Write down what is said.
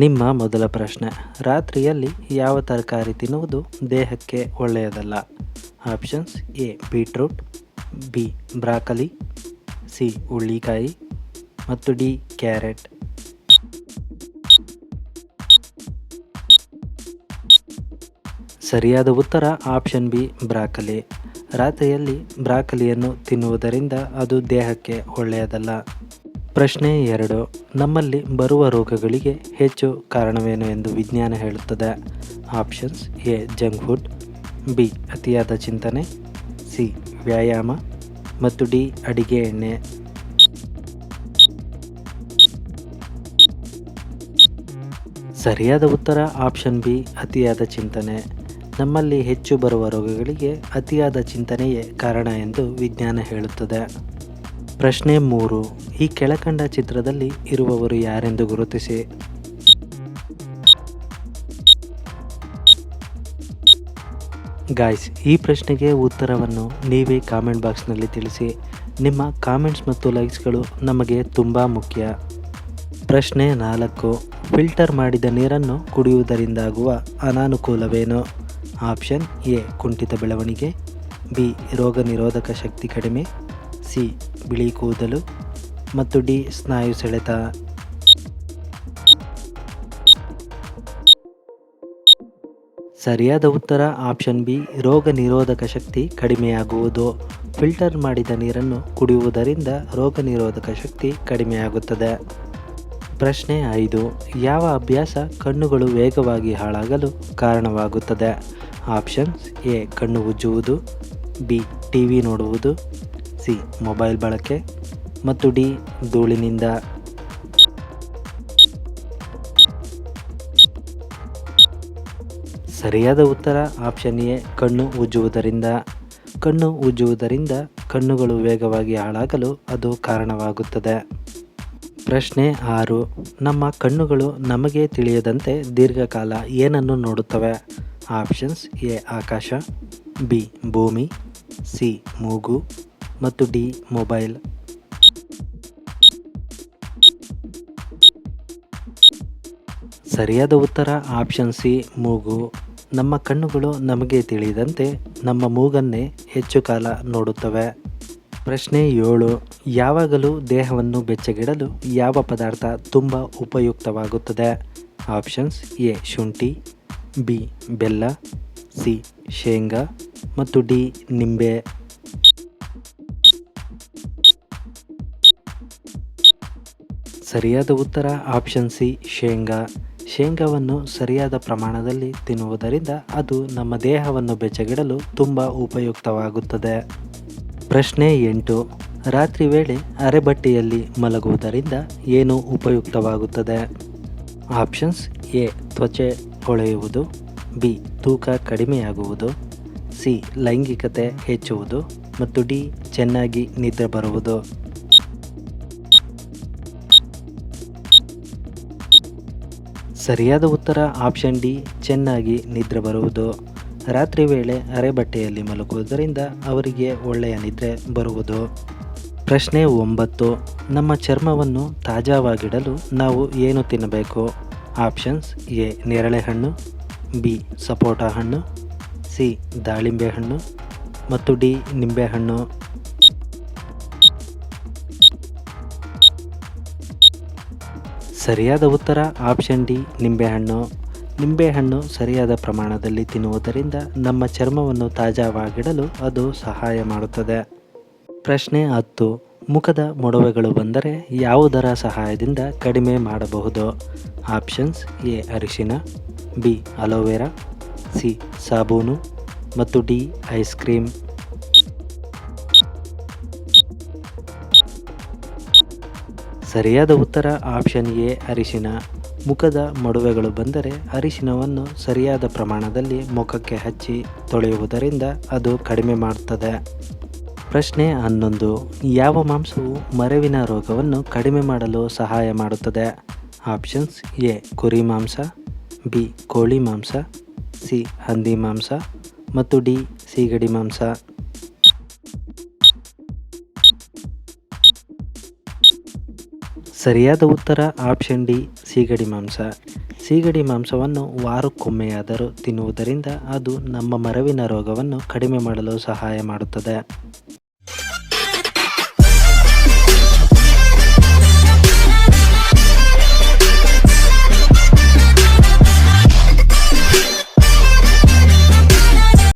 ನಿಮ್ಮ ಮೊದಲ ಪ್ರಶ್ನೆ. ರಾತ್ರಿಯಲ್ಲಿ ಯಾವ ತರಕಾರಿ ತಿನ್ನುವುದು ದೇಹಕ್ಕೆ ಒಳ್ಳೆಯದಲ್ಲ? Options A, beetroot, B, broccoli, C ಹುಳ್ಳಿಕಾಯಿ ಮತ್ತು ಡಿ, ಕ್ಯಾರೆಟ್. ಸರಿಯಾದ ಉತ್ತರ ಆಪ್ಷನ್ ಬಿ, ಬ್ರಾಕಲಿ. ರಾತ್ರಿಯಲ್ಲಿ ಬ್ರಾಕಲಿಯನ್ನು ತಿನ್ನುವುದರಿಂದ ಅದು ದೇಹಕ್ಕೆ ಒಳ್ಳೆಯದಲ್ಲ. ಪ್ರಶ್ನೆ ಎರಡು. ನಮ್ಮಲ್ಲಿ ಬರುವ ರೋಗಗಳಿಗೆ ಹೆಚ್ಚು ಕಾರಣವೇನು ಎಂದು ವಿಜ್ಞಾನ ಹೇಳುತ್ತದೆ. Options A, junk food, B, ಅತಿಯಾದ ಚಿಂತನೆ, ಸಿ, ವ್ಯಾಯಾಮ, ಮತ್ತು ಡಿ, ಅಡಿಗೆ ಎಣ್ಣೆ. ಸರಿಯಾದ ಉತ್ತರ ಆಪ್ಷನ್ ಬಿ, ಅತಿಯಾದ ಚಿಂತನೆ. ನಮ್ಮಲ್ಲಿ ಹೆಚ್ಚು ಬರುವ ರೋಗಗಳಿಗೆ ಅತಿಯಾದ ಚಿಂತನೆಯೇ ಕಾರಣ ಎಂದು ವಿಜ್ಞಾನ ಹೇಳುತ್ತದೆ. ಪ್ರಶ್ನೆ ಮೂರು. ಈ ಕೆಳಕಂಡ ಚಿತ್ರದಲ್ಲಿ ಇರುವವರು ಯಾರೆಂದು ಗುರುತಿಸಿ. ಗಾಯ್ಸ್ ಈ ಪ್ರಶ್ನೆಗೆ ಉತ್ತರವನ್ನು ನೀವೇ ಕಾಮೆಂಟ್ ಬಾಕ್ಸ್ನಲ್ಲಿ ತಿಳಿಸಿ. ನಿಮ್ಮ ಕಾಮೆಂಟ್ಸ್ ಮತ್ತು ಲೈಕ್ಸ್ಗಳು ನಮಗೆ ತುಂಬ ಮುಖ್ಯ. ಪ್ರಶ್ನೆ ನಾಲ್ಕು. ಫಿಲ್ಟರ್ ಮಾಡಿದ ನೀರನ್ನು ಕುಡಿಯುವುದರಿಂದಾಗುವ ಅನಾನುಕೂಲವೇನು? ಆಪ್ಷನ್ ಎ ಕುಂಠಿತ ಬೆಳವಣಿಗೆ. ಬಿ ರೋಗ ನಿರೋಧಕ ಶಕ್ತಿ ಕಡಿಮೆ. ಸಿ ಬಿಳಿ ಕೂದಲು ಮತ್ತು ಡಿ ಸ್ನಾಯು ಸೆಳೆತ. ಸರಿಯಾದ ಉತ್ತರ ಆಪ್ಷನ್ ಬಿ, ರೋಗ ನಿರೋಧಕ ಶಕ್ತಿ ಕಡಿಮೆಯಾಗುವುದು. ಫಿಲ್ಟರ್ ಮಾಡಿದ ನೀರನ್ನು ಕುಡಿಯುವುದರಿಂದ ರೋಗ ನಿರೋಧಕ ಶಕ್ತಿ ಕಡಿಮೆಯಾಗುತ್ತದೆ. ಪ್ರಶ್ನೆ ಐದು, ಯಾವ ಅಭ್ಯಾಸ ಕಣ್ಣುಗಳು ವೇಗವಾಗಿ ಹಾಳಾಗಲು ಕಾರಣವಾಗುತ್ತದೆ? ಆಪ್ಷನ್ಸ್ ಎ, ಕಣ್ಣು ಉಜ್ಜುವುದು, ಬಿ ಟಿ ವಿ ನೋಡುವುದು ಸಿ ಮೊಬೈಲ್ ಬಳಕೆ ಮತ್ತು ಡಿ ಧೂಳಿನಿಂದ. ಸರಿಯಾದ ಉತ್ತರ ಆಪ್ಷನ್ ಎ, ಕಣ್ಣು ಉಜ್ಜುವುದರಿಂದ. ಕಣ್ಣು ಉಜ್ಜುವುದರಿಂದ ಕಣ್ಣುಗಳು ವೇಗವಾಗಿ ಹಾಳಾಗಲು ಅದು ಕಾರಣವಾಗುತ್ತದೆ. ಪ್ರಶ್ನೆ ಆರು, ನಮ್ಮ ಕಣ್ಣುಗಳು ನಮಗೆ ತಿಳಿಯದಂತೆ ದೀರ್ಘಕಾಲ ಏನನ್ನು ನೋಡುತ್ತವೆ? ಆಪ್ಷನ್ಸ್ ಎ, ಆಕಾಶ, ಬಿ, ಭೂಮಿ, ಸಿ, ಮೂಗು. ಮತ್ತು ಡಿ ಮೊಬೈಲ್. ಸರಿಯಾದ ಉತ್ತರ ಆಪ್ಷನ್ ಸಿ, ಮೂಗು. ನಮ್ಮ ಕಣ್ಣುಗಳು ನಮಗೆ ತಿಳಿದಂತೆ ನಮ್ಮ ಮೂಗನ್ನೇ ಹೆಚ್ಚು ಕಾಲ ನೋಡುತ್ತವೆ. ಪ್ರಶ್ನೆ ಏಳು, ಯಾವಾಗಲೂ ದೇಹವನ್ನು ಬೆಚ್ಚಗಿಡಲು ಯಾವ ಪದಾರ್ಥ ತುಂಬ ಉಪಯುಕ್ತವಾಗುತ್ತದೆ? ಆಪ್ಷನ್ಸ್ ಎ, ಶುಂಠಿ, ಬಿ, ಬೆಲ್ಲ, ಸಿ, ಶೇಂಗಾ ಮತ್ತು ಡಿ, ನಿಂಬೆ. ಸರಿಯಾದ ಉತ್ತರ ಆಪ್ಷನ್ ಸಿ ಶೇಂಗಾ. ಶೇಂಗಾವನ್ನು ಸರಿಯಾದ ಪ್ರಮಾಣದಲ್ಲಿ ತಿನ್ನುವುದರಿಂದ ಅದು ನಮ್ಮ ದೇಹವನ್ನು ಬೆಚ್ಚಗಿಡಲು ತುಂಬ ಉಪಯುಕ್ತವಾಗುತ್ತದೆ. ಪ್ರಶ್ನೆ ಎಂಟು. ರಾತ್ರಿ ವೇಳೆ ಅರೆಬಟ್ಟೆಯಲ್ಲಿ ಮಲಗುವುದರಿಂದ ಏನು ಉಪಯುಕ್ತವಾಗುತ್ತದೆ? ಆಪ್ಷನ್ಸ್ ಎ, ತ್ವಚೆ ಹೊಳೆಯುವುದು. ಬಿ, ತೂಕ ಕಡಿಮೆಯಾಗುವುದು. ಸಿ, ಲೈಂಗಿಕತೆ ಹೆಚ್ಚುವುದು. ಮತ್ತು ಡಿ, ಚೆನ್ನಾಗಿ ನಿದ್ರೆ ಬರುವುದು. ಸರಿಯಾದ ಉತ್ತರ ಆಪ್ಷನ್ ಡಿ, ಚೆನ್ನಾಗಿ ನಿದ್ರೆ ಬರುವುದು. ರಾತ್ರಿ ವೇಳೆ ಅರೆಬಟ್ಟೆಯಲ್ಲಿ ಮಲಗುವುದರಿಂದ ಅವರಿಗೆ ಒಳ್ಳೆಯ ನಿದ್ರೆ ಬರುವುದು. ಪ್ರಶ್ನೆ ಒಂಬತ್ತು, ನಮ್ಮ ಚರ್ಮವನ್ನು ತಾಜಾವಾಗಿಡಲು ನಾವು ಏನು ತಿನ್ನಬೇಕು? ಆಪ್ಷನ್ಸ್ ಎ, ನೇರಳೆ ಹಣ್ಣು, ಬಿ, ಸಪೋಟ ಹಣ್ಣು, ಸಿ, ದಾಳಿಂಬೆ ಹಣ್ಣು ಮತ್ತು ಡಿ ನಿಂಬೆಹಣ್ಣು ಸರಿಯಾದ ಉತ್ತರ? ಆಪ್ಷನ್ ಡಿ, ನಿಂಬೆಹಣ್ಣು. ನಿಂಬೆಹಣ್ಣು ಸರಿಯಾದ ಪ್ರಮಾಣದಲ್ಲಿ ತಿನ್ನುವುದರಿಂದ ನಮ್ಮ ಚರ್ಮವನ್ನು ತಾಜಾವಾಗಿಡಲು ಅದು ಸಹಾಯ ಮಾಡುತ್ತದೆ. ಪ್ರಶ್ನೆ ಹತ್ತು. ಮುಖದ ಮೊಡವೆಗಳು ಬಂದರೆ ಯಾವುದರ ಸಹಾಯದಿಂದ ಕಡಿಮೆ ಮಾಡಬಹುದು? ಆಪ್ಷನ್ಸ್ ಎ, ಅರಿಶಿನ, ಬಿ, ಅಲೋವೆರಾ, ಸಿ, ಸಾಬೂನು ಮತ್ತು ಡಿ, ಐಸ್ ಕ್ರೀಮ್. ಸರಿಯಾದ ಉತ್ತರ ಆಪ್ಷನ್ ಎ, ಅರಿಶಿನ. ಮುಖದ ಮೊಡವೆಗಳು ಬಂದರೆ ಅರಿಶಿನವನ್ನು ಸರಿಯಾದ ಪ್ರಮಾಣದಲ್ಲಿ ಮುಖಕ್ಕೆ ಹಚ್ಚಿ ತೊಳೆಯುವುದರಿಂದ ಅದು ಕಡಿಮೆ ಮಾಡುತ್ತದೆ ಪ್ರಶ್ನೆ ಹನ್ನೊಂದು. ಯಾವ ಮಾಂಸವು ಮರವಿನ ರೋಗವನ್ನು ಕಡಿಮೆ ಮಾಡಲು ಸಹಾಯ ಮಾಡುತ್ತದೆ? ಆಪ್ಷನ್ಸ್ ಎ, ಕುರಿ ಮಾಂಸ, ಬಿ, ಕೋಳಿ ಮಾಂಸ, ಸಿ, ಹಂದಿ ಮಾಂಸ ಮತ್ತು ಡಿ, ಸೀಗಡಿ ಮಾಂಸ. ಸರಿಯಾದ ಉತ್ತರ ಆಪ್ಷನ್ ಡಿ, ಸೀಗಡಿ ಮಾಂಸ. ಸೀಗಡಿ ಮಾಂಸವನ್ನು ವಾರಕ್ಕೊಮ್ಮೆಯಾದರೂ ತಿನ್ನುವುದರಿಂದ ಅದು ನಮ್ಮ ಮರವಿನ ರೋಗವನ್ನು ಕಡಿಮೆ ಮಾಡಲು ಸಹಾಯ ಮಾಡುತ್ತದೆ.